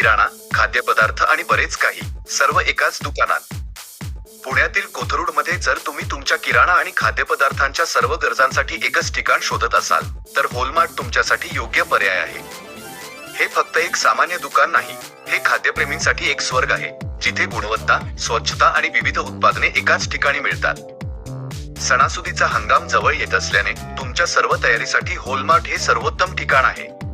किराणा खाद्यपदार्थ आणि बरेच काही. सर्व एकाच दुकानात. पुण्यातील कोथरूडमध्ये जर तुम्ही तुमच्या किराणा आणि खाद्यपदार्थांच्या सर्व गरजांसाठी एकच ठिकाण शोधत असाल तर होलमार्ट तुमच्यासाठी योग्य पर्याय आहे. हे फक्त एक सामान्य दुकान नाही हे खाद्यप्रेमींसाठी एक स्वर्ग आहे जिथे गुणवत्ता स्वच्छता आणि विविध उत्पादने एकाच ठिकाणी मिळतात. सणासुदीचा हंगाम जवळ येत असल्याने तुमच्या सर्व तयारीसाठी होलमार्ट हे सर्वोत्तम ठिकाण आहे.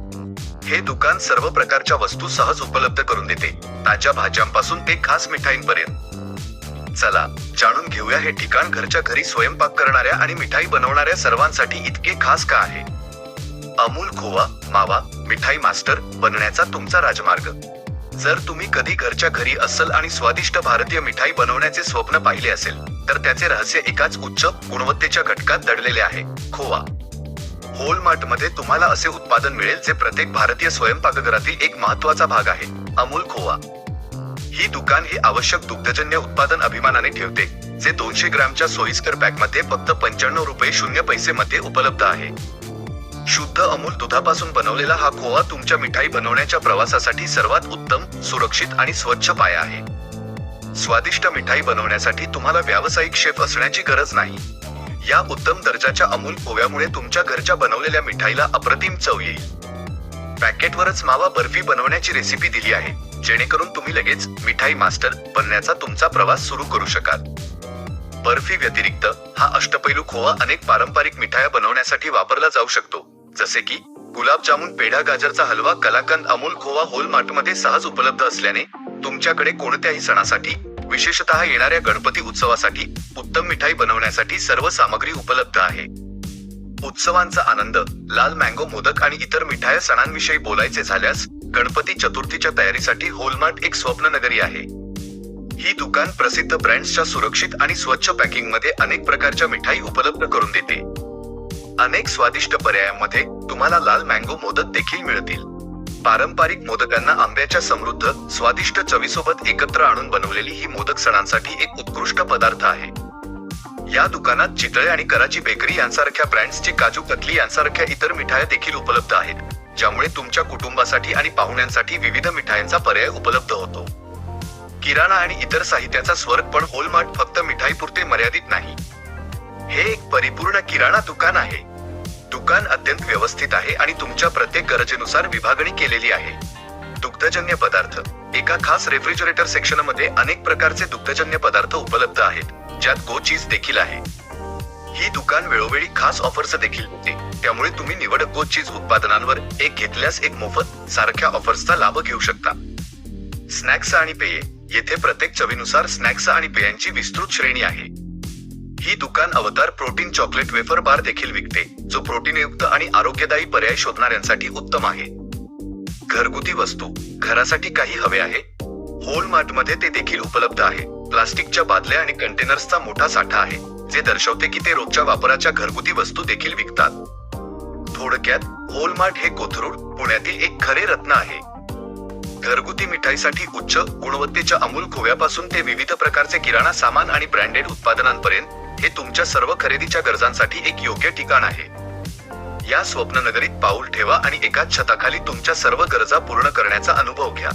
हे दुकान सर्व प्रकारच्या वस्तू सहज उपलब्ध करून देते. ताज्या भाज्यांपासून ते खास मिठाईंपर्यंत. चला जाणून घेऊया हे ठिकाण घरच्या घरी स्वयंपाक करणाऱ्या आणि मिठाई बनवणाऱ्या सर्वांसाठी इतके खास का आहे? अमूल खोवा मावा मिठाई मास्टर बनण्याचा तुमचा राजमार्ग. जर तुम्ही कधी घरच्या घरी अस्सल आणि स्वादिष्ट भारतीय मिठाई बनवण्याचे स्वप्न पाहिले असेल तर त्याचे रहस्य एकाच उच्च गुणवत्तेच्या घटकात दडलेले आहे. खोवा. मध्ये तुम्हाला असे उत्पादन मिळेल जे प्रत्येक भारतीय स्वयंपाकघरातील एक महत्त्वाचा भाग आहे अमूल खोवा. ही दुकान ही आवश्यक दुग्धजन्य उत्पादन अभिमानाने ठेवते जे दोनशे ग्रॅमच्या सोयीस्कर पॅकमध्ये फक्त पंच्याण्णव रुपये शून्य पैसे मध्ये उपलब्ध आहे. शुद्ध अमूल दुधापासून बनवलेला हा खोवा तुमच्या मिठाई बनवण्याच्या प्रवासासाठी सर्वात उत्तम सुरक्षित आणि स्वच्छ पाया आहे. स्वादिष्ट मिठाई बनवण्यासाठी तुम्हाला व्यावसायिक शेफ असण्याची गरज नाही. या उत्तम दर्जाच्या अमूल खोव्यामुळे तुमच्या घरच्या बनवलेल्या मिठाईला अप्रतिम चव येईल. पॅकेटवरच मावा बर्फी बनवण्याची रेसिपी दिली आहे जेणेकरून तुम्ही लगेच मिठाई मास्टर बनण्याचा तुमचा प्रवास सुरू करू शकाल. बर्फी व्यतिरिक्त हा अष्टपैलू खोवा अनेक पारंपरिक मिठाया बनवण्यासाठी वापरला जाऊ शकतो जसे की गुलाबजामुन पेढा गाजरचा हलवा कलाकंद अमूल खोवा होल मार्टमध्ये सहज उपलब्ध असल्याने तुमच्याकडे कोणत्याही सणासाठी विशेषतः येणाऱ्या गणपती उत्सवासाठी उत्तम मिठाई बनवण्यासाठी सर्व सामग्री उपलब्ध आहे. उत्सवांचा आनंद लाल मँगो मोदक आणि इतर मिठाया सणांविषयी बोलायचे झाल्यास गणपती चतुर्थीच्या तयारीसाठी होलमार्ट एक स्वप्न नगरी आहे. ही दुकान प्रसिद्ध ब्रँड्सच्या सुरक्षित आणि स्वच्छ पॅकिंगमध्ये अनेक प्रकारच्या मिठाई उपलब्ध करून देते. अनेक स्वादिष्ट पर्यायांमध्ये तुम्हाला लाल मँगो मोदक देखील मिळतील. पारंपरिक मोदकांना आंब्याच्या समृद्ध स्वादिष्ट चवीसोबत एकत्र आणून बनवलेली ही मोदक सणांसाठी एक उत्कृष्ट पदार्थ आहे. या दुकानात चितळे आणि कराची बेकरी यांसारख्या ब्रँड्सची काजू कतली यांसारख्या इतर मिठाया देखील उपलब्ध आहेत ज्यामुळे तुमच्या कुटुंबासाठी आणि पाहुण्यांसाठी विविध मिठायांचा पर्याय उपलब्ध होतो. किराणा आणि इतर साहित्याचा स्वर्ग पण होलमार्ट फक्त मिठाईपुरते मर्यादित नाही. हे एक परिपूर्ण किराणा दुकान आहे. दुकान अत्यंत व्यवस्थित आहे आणि तुमच्या प्रत्येक गरजेनुसार विभागणी केलेली आहे. दुग्धजन्य पदार्थ. एका खास रेफ्रिजरेटर सेक्शनमध्ये अनेक प्रकारचे दुग्धजन्य पदार्थ उपलब्ध आहेत. ज्यात गो चीज देखील आहे. ही दुकान वेळोवेळी खास ऑफर्स देखील देते त्यामुळे तुम्ही निवडक गो चीज उत्पादनांवर एक घेतल्यास एक मोफत सारख्या ऑफर्सचा लाभ घेऊ शकता. स्नॅक्स आणि पेये येथे प्रत्येक चवीनुसार स्नॅक्स आणि पेयांची विस्तृत श्रेणी आहे. ही दुकान अवतार प्रोटीन चॉकलेट वेफर बार देखील विकते जो प्रोटीनयुक्त आणि आरोग्यदायी पर्याय शोधणाऱ्यांसाठी उत्तम आहे. घरगुती वस्तू घरासाठी काही हवे आहे? होलमार्टमध्ये ते देखील उपलब्ध आहे. प्लास्टिकच्या बादल्या आणि कंटेनर्सचा मोठा साठा आहे जे दर्शवते की ते रोजच्या वापराच्या घरगुती वस्तू देखील विकतात. थोडक्यात होलमार्ट हे कोथरूड पुण्यातील एक खरे रत्न आहे. घरगुती मिठाईसाठी उच्च गुणवत्तेच्या अमूल खोव्यापासून ते विविध प्रकारचे किराणा सामान आणि ब्रँडेड उत्पादनांपर्यंत हे तुमच्या सर्व खरेदीच्या गरजांसाठी एक योग्य ठिकाण आहे. या स्वप्न नगरीत पाऊल ठेवा आणि एकाच छताखाली तुमच्या सर्व गरजा पूर्ण करण्याचा अनुभव घ्या.